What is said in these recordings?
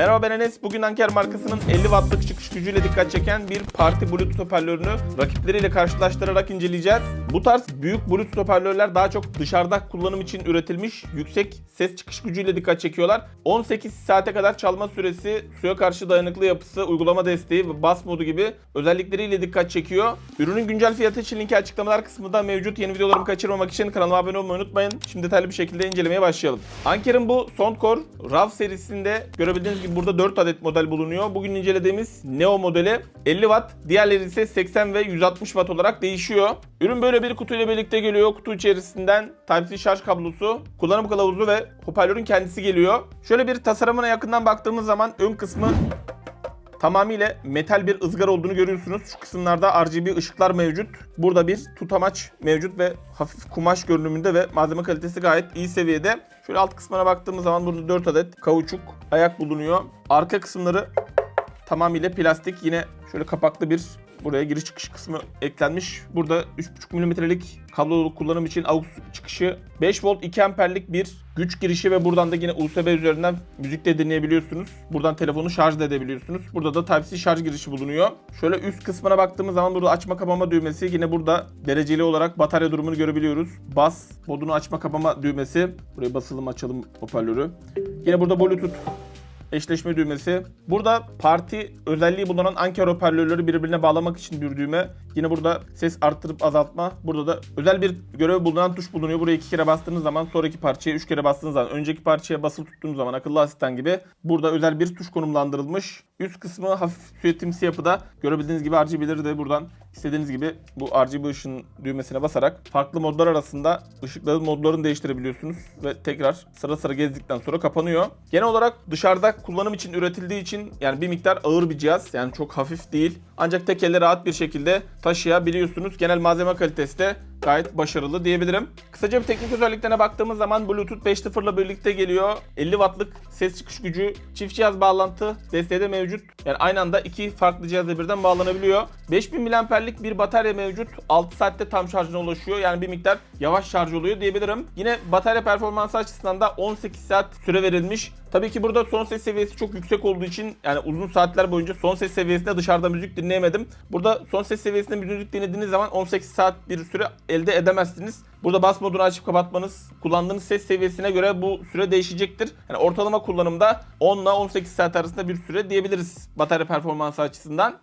Merhaba ben Enes. Bugün Anker markasının 50 wattlık çıkış gücüyle dikkat çeken bir parti Bluetooth hoparlörünü rakipleriyle karşılaştırarak inceleyeceğiz. Bu tarz büyük Bluetooth hoparlörler daha çok dışarıda kullanım için üretilmiş yüksek ses çıkış gücüyle dikkat çekiyorlar. 18 saate kadar çalma süresi, suya karşı dayanıklı yapısı, uygulama desteği ve bas modu gibi özellikleriyle dikkat çekiyor. Ürünün güncel fiyatı için linki açıklamalar kısmında mevcut. Yeni videolarımı kaçırmamak için kanalıma abone olmayı unutmayın. Şimdi detaylı bir şekilde incelemeye başlayalım. Anker'in bu Soundcore RAV serisinde görebildiğiniz gibi burada 4 adet model bulunuyor. Bugün incelediğimiz Neo modeli 50 watt, diğerleri ise 80 ve 160 watt olarak değişiyor. Ürün böyle bir kutuyla birlikte geliyor. Kutu içerisinden Type-C şarj kablosu, kullanım kılavuzu ve hoparlörün kendisi geliyor. Şöyle bir tasarımına yakından baktığımız zaman ön kısmı tamamıyla metal bir ızgara olduğunu görüyorsunuz. Şu kısımlarda RGB ışıklar mevcut. Burada bir tutamaç mevcut ve hafif kumaş görünümünde ve malzeme kalitesi gayet iyi seviyede. Şöyle alt kısmına baktığımız zaman burada 4 adet kauçuk ayak bulunuyor. Arka kısımları tamamıyla plastik. Yine şöyle kapaklı bir buraya giriş çıkış kısmı eklenmiş. Burada 3.5 mm'lik kablolu kullanım için AUX çıkışı 5 volt 2 amperlik bir güç girişi ve buradan da yine USB üzerinden müzik de dinleyebiliyorsunuz. Buradan telefonu şarj da edebiliyorsunuz. Burada da Type-C şarj girişi bulunuyor. Şöyle üst kısmına baktığımız zaman burada açma kapama düğmesi yine burada dereceli olarak batarya durumunu görebiliyoruz. Bas modunu açma kapama düğmesi. Buraya basalım açalım hoparlörü. Yine burada Bluetooth eşleşme düğmesi. Burada parti özelliği bulunan Anker hoparlörleri birbirine bağlamak için bir düğme. Yine burada ses arttırıp azaltma. Burada da özel bir görev bulunan tuş bulunuyor. Buraya iki kere bastığınız zaman sonraki parçaya üç kere bastığınız zaman önceki parçaya basılı tuttuğunuz zaman akıllı asistan gibi burada özel bir tuş konumlandırılmış. Üst kısmı hafif süetimsi yapıda. Görebildiğiniz gibi RGB'leri de buradan istediğiniz gibi bu RGB ışın düğmesine basarak farklı modlar arasında ışıkların modlarını değiştirebiliyorsunuz ve tekrar sıra sıra gezdikten sonra kapanıyor. Genel olarak dışarıda kullanım için üretildiği için yani bir miktar ağır bir cihaz yani çok hafif değil. Ancak tek elle rahat bir şekilde taşıyabiliyorsunuz. Genel malzeme kalitesi de gayet başarılı diyebilirim. Kısaca bir teknik özelliklerine baktığımız zaman Bluetooth 5.0 ile birlikte geliyor. 50 wattlık ses çıkış gücü, çift cihaz bağlantı desteği de mevcut. Yani aynı anda iki farklı cihazla birden bağlanabiliyor. 5000 mAh'lik bir batarya mevcut. 6 saatte tam şarjına ulaşıyor. Yani bir miktar yavaş şarj oluyor diyebilirim. Yine batarya performansı açısından da 18 saat süre verilmiş. Tabii ki burada son ses seviyesi çok yüksek olduğu için yani uzun saatler boyunca son ses seviyesinde dışarıda müzik dinleyemedim. Burada son ses seviyesinde müzik dinlediğiniz zaman 18 saat bir süre elde edemezsiniz. Burada bas modunu açıp kapatmanız kullandığınız ses seviyesine göre bu süre değişecektir. Yani ortalama kullanımda 10 ile 18 saat arasında bir süre diyebiliriz batarya performansı açısından.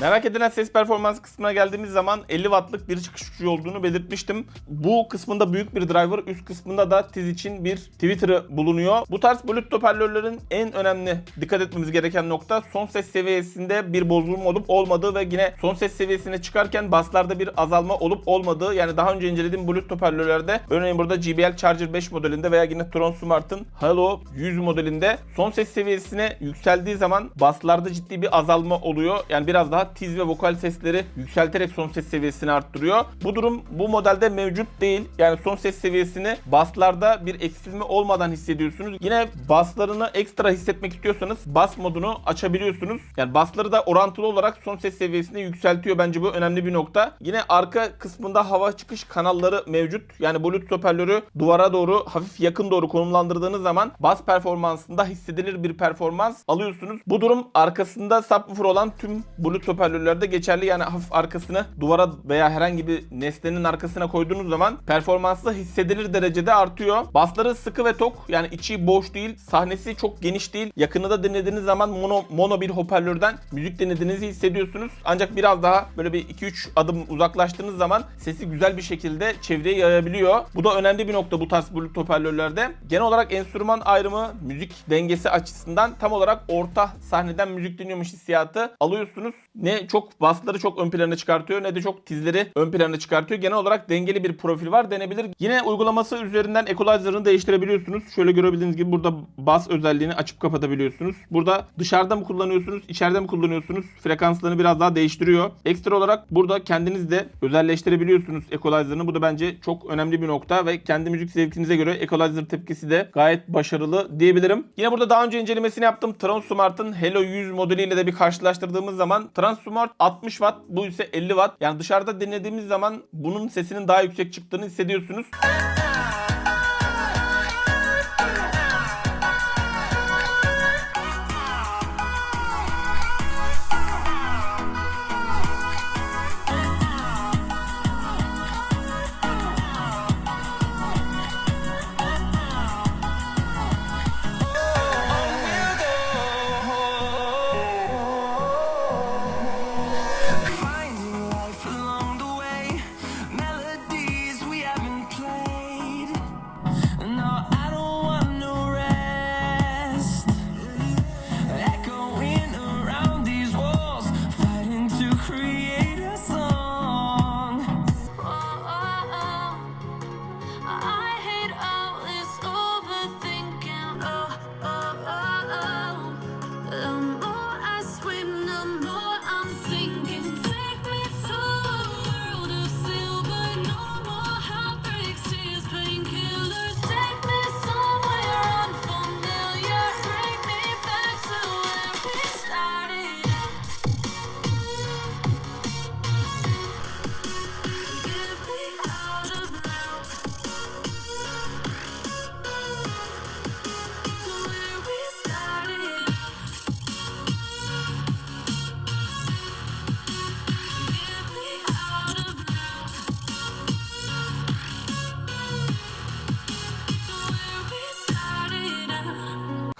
Merak edilen ses performans kısmına geldiğimiz zaman 50 wattlık bir çıkış gücü olduğunu belirtmiştim. Bu kısmında büyük bir driver, üst kısmında da tiz için bir Twitter'ı bulunuyor. Bu tarz Bluetooth hoparlörlerin en önemli dikkat etmemiz gereken nokta son ses seviyesinde bir bozulma olup olmadığı ve yine son ses seviyesine çıkarken baslarda bir azalma olup olmadığı. Yani daha önce incelediğim Bluetooth hoparlörlerde örneğin burada JBL Charger 5 modelinde veya yine Tron Smart'ın Hello 100 modelinde son ses seviyesine yükseldiği zaman baslarda ciddi bir azalma oluyor. Yani biraz daha tiz ve vokal sesleri yükselterek son ses seviyesini arttırıyor. Bu durum bu modelde mevcut değil. Yani son ses seviyesini baslarda bir eksilme olmadan hissediyorsunuz. Yine baslarını ekstra hissetmek istiyorsanız bas modunu açabiliyorsunuz. Yani basları da orantılı olarak son ses seviyesini yükseltiyor. Bence bu önemli bir nokta. Yine arka kısmında hava çıkış kanalları mevcut. Yani Bluetooth hoparlörü duvara doğru hafif yakın doğru konumlandırdığınız zaman bas performansında hissedilir bir performans alıyorsunuz. Bu durum arkasında subwoofer olan tüm Bluetooth hoparlörlerde geçerli. Yani hafif arkasını duvara veya herhangi bir nesnenin arkasına koyduğunuz zaman performansı hissedilir derecede artıyor. Basları sıkı ve tok yani içi boş değil. Sahnesi çok geniş değil. Yakını da dinlediğiniz zaman mono, mono bir hoparlörden müzik dinlediğinizi hissediyorsunuz. Ancak biraz daha böyle bir 2-3 adım uzaklaştığınız zaman sesi güzel bir şekilde çevreye yayabiliyor. Bu da önemli bir nokta bu tarz Bluetooth hoparlörlerde. Genel olarak enstrüman ayrımı müzik dengesi açısından tam olarak orta sahneden müzik dinliyormuş hissiyatı alıyorsunuz. Ne çok basları çok ön plana çıkartıyor ne de çok tizleri ön plana çıkartıyor. Genel olarak dengeli bir profil var denebilir. Yine uygulaması üzerinden equalizer'ını değiştirebiliyorsunuz. Şöyle görebildiğiniz gibi burada bas özelliğini açıp kapatabiliyorsunuz. Burada dışarıda mı kullanıyorsunuz, içeride mi kullanıyorsunuz? Frekanslarını biraz daha değiştiriyor. Ekstra olarak burada kendiniz de özelleştirebiliyorsunuz equalizer'ını. Bu da bence çok önemli bir nokta ve kendi müzik zevkinize göre equalizer tepkisi de gayet başarılı diyebilirim. Yine burada daha önce incelemesini yaptım. Transmart'ın Hello 100 modeliyle de bir karşılaştırdığımız zaman Transmart Transmort 60 Watt, bu ise 50 Watt. Yani dışarıda dinlediğimiz zaman bunun sesinin daha yüksek çıktığını hissediyorsunuz.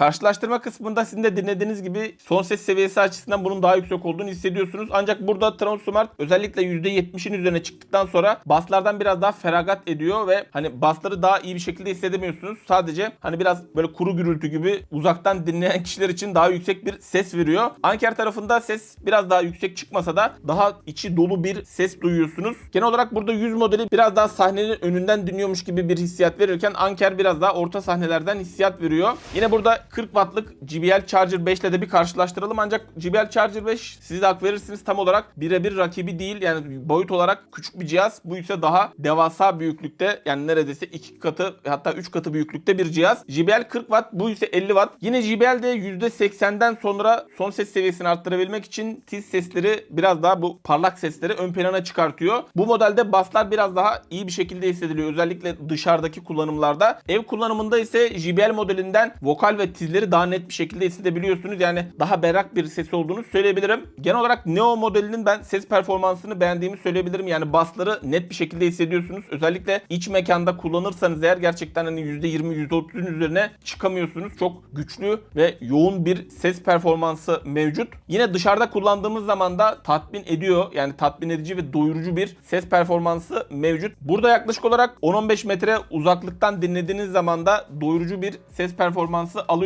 Karşılaştırma kısmında sizin de dinlediğiniz gibi son ses seviyesi açısından bunun daha yüksek olduğunu hissediyorsunuz. Ancak burada Transmart özellikle %70'in üzerine çıktıktan sonra baslardan biraz daha feragat ediyor ve hani basları daha iyi bir şekilde hissedemiyorsunuz. Sadece hani biraz böyle kuru gürültü gibi uzaktan dinleyen kişiler için daha yüksek bir ses veriyor. Anker tarafında ses biraz daha yüksek çıkmasa da daha içi dolu bir ses duyuyorsunuz. Genel olarak burada 100 modeli biraz daha sahnenin önünden dinliyormuş gibi bir hissiyat verirken Anker biraz daha orta sahnelerden hissiyat veriyor. Yine burada 40 wattlık JBL Charger 5 ile de bir karşılaştıralım ancak JBL Charger 5 siz de hak verirsiniz tam olarak birebir rakibi değil yani boyut olarak küçük bir cihaz. Bu ise daha devasa büyüklükte yani neredeyse 2 katı hatta 3 katı büyüklükte bir cihaz. JBL 40 watt bu ise 50 watt. Yine JBL'de %80'den sonra son ses seviyesini arttırabilmek için tiz sesleri biraz daha bu parlak sesleri ön plana çıkartıyor. Bu modelde baslar biraz daha iyi bir şekilde hissediliyor. Özellikle dışarıdaki kullanımlarda. Ev kullanımında ise JBL modelinden vokal ve tizleri daha net bir şekilde hissedebiliyorsunuz. Yani daha berrak bir sesi olduğunu söyleyebilirim. Genel olarak Neo modelinin ben ses performansını beğendiğimi söyleyebilirim. Yani basları net bir şekilde hissediyorsunuz. Özellikle iç mekanda kullanırsanız eğer gerçekten hani %20 %30'un üzerine çıkamıyorsunuz. Çok güçlü ve yoğun bir ses performansı mevcut. Yine dışarıda kullandığımız zaman da tatmin ediyor. Yani tatmin edici ve doyurucu bir ses performansı mevcut. Burada yaklaşık olarak 10-15 metre uzaklıktan dinlediğiniz zaman da doyurucu bir ses performansı alıyorsunuz.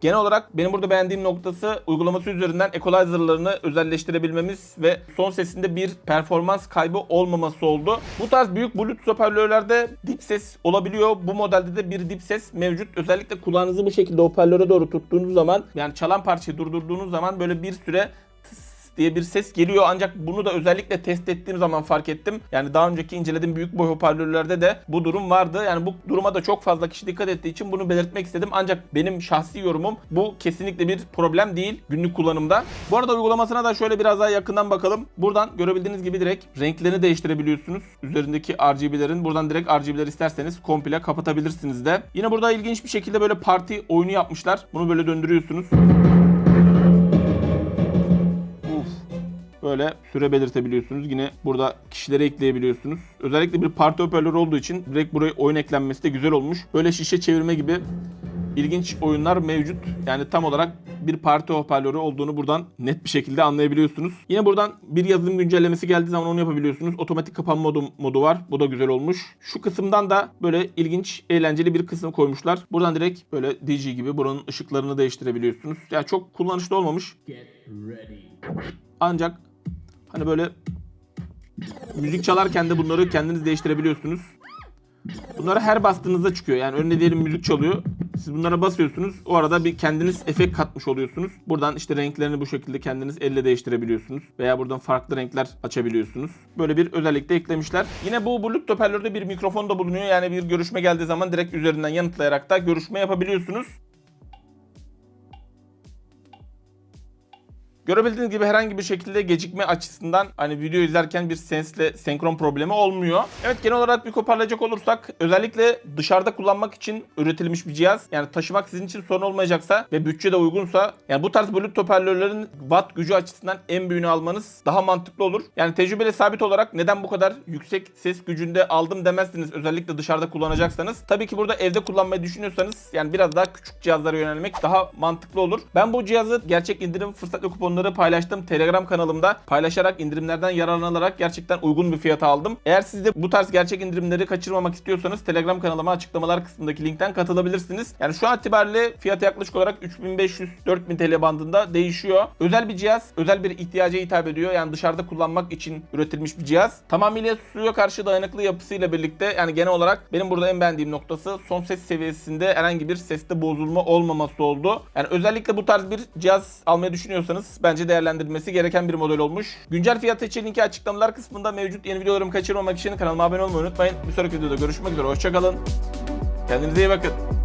Genel olarak benim burada beğendiğim noktası uygulaması üzerinden equalizer'larını özelleştirebilmemiz ve son sesinde bir performans kaybı olmaması oldu. Bu tarz büyük Bluetooth hoparlörlerde dip ses olabiliyor. Bu modelde de bir dip ses mevcut. Özellikle kulağınızı bu şekilde hoparlöre doğru tuttuğunuz zaman yani çalan parçayı durdurduğunuz zaman böyle bir süre diye bir ses geliyor ancak bunu da özellikle test ettiğim zaman fark ettim. Yani daha önceki incelediğim büyük boy hoparlörlerde de bu durum vardı. Yani bu duruma da çok fazla kişi dikkat ettiği için bunu belirtmek istedim. Ancak benim şahsi yorumum bu kesinlikle bir problem değil günlük kullanımda. Bu arada uygulamasına da şöyle biraz daha yakından bakalım. Buradan görebildiğiniz gibi direkt renklerini değiştirebiliyorsunuz. Üzerindeki RGB'lerin buradan direkt RGB'ler isterseniz komple kapatabilirsiniz de. Yine burada ilginç bir şekilde böyle parti oyunu yapmışlar. Bunu böyle döndürüyorsunuz. Böyle süre belirtebiliyorsunuz. Yine burada kişileri ekleyebiliyorsunuz. Özellikle bir parti hoparlörü olduğu için direkt buraya oyun eklenmesi de güzel olmuş. Böyle şişe çevirme gibi ilginç oyunlar mevcut. Yani tam olarak bir parti hoparlörü olduğunu buradan net bir şekilde anlayabiliyorsunuz. Yine buradan bir yazılım güncellemesi geldiği zaman onu yapabiliyorsunuz. Otomatik kapanma modu, modu var. Bu da güzel olmuş. Şu kısımdan da böyle ilginç, eğlenceli bir kısım koymuşlar. Buradan direkt böyle DJ gibi buranın ışıklarını değiştirebiliyorsunuz. Ya çok kullanışlı olmamış. Ancak hani böyle müzik çalarken de bunları kendiniz değiştirebiliyorsunuz. Bunları her bastığınızda çıkıyor. Yani önüne diyelim müzik çalıyor. Siz bunlara basıyorsunuz. O arada bir kendiniz efekt katmış oluyorsunuz. Buradan işte renklerini bu şekilde kendiniz elle değiştirebiliyorsunuz. Veya buradan farklı renkler açabiliyorsunuz. Böyle bir özellik de eklemişler. Yine bu Bluetooth hoparlörde bir mikrofon da bulunuyor. Yani bir görüşme geldiği zaman direkt üzerinden yanıtlayarak da görüşme yapabiliyorsunuz. Görebildiğiniz gibi herhangi bir şekilde gecikme açısından hani video izlerken bir sesle senkron problemi olmuyor. Evet genel olarak bir toparlayacak olursak özellikle dışarıda kullanmak için üretilmiş bir cihaz. Yani taşımak sizin için sorun olmayacaksa ve bütçe de uygunsa yani bu tarz Bluetooth hoparlörlerin watt gücü açısından en büyüğünü almanız daha mantıklı olur. Yani tecrübeli sabit olarak neden bu kadar yüksek ses gücünde aldım demezsiniz özellikle dışarıda kullanacaksanız. Tabii ki burada evde kullanmayı düşünüyorsanız yani biraz daha küçük cihazlara yönelmek daha mantıklı olur. Ben bu cihazı gerçek indirim fırsat ve kuponları paylaştım. Telegram kanalımda paylaşarak indirimlerden yararlanarak gerçekten uygun bir fiyata aldım. Eğer siz de bu tarz gerçek indirimleri kaçırmamak istiyorsanız Telegram kanalıma açıklamalar kısmındaki linkten katılabilirsiniz. Yani şu an itibariyle fiyatı yaklaşık olarak 3500-4000 TL bandında değişiyor. Özel bir cihaz, özel bir ihtiyaca hitap ediyor. Yani dışarıda kullanmak için üretilmiş bir cihaz. Tamamıyla suya karşı dayanıklı yapısıyla birlikte yani genel olarak benim burada en beğendiğim noktası son ses seviyesinde herhangi bir seste bozulma olmaması oldu. Yani özellikle bu tarz bir cihaz almayı düşünüyorsanız bence değerlendirilmesi gereken bir model olmuş. Güncel fiyatı için linki açıklamalar kısmında mevcut yeni videolarımı kaçırmamak için kanalıma abone olmayı unutmayın. Bir sonraki videoda görüşmek üzere. Hoşçakalın. Kendinize iyi bakın.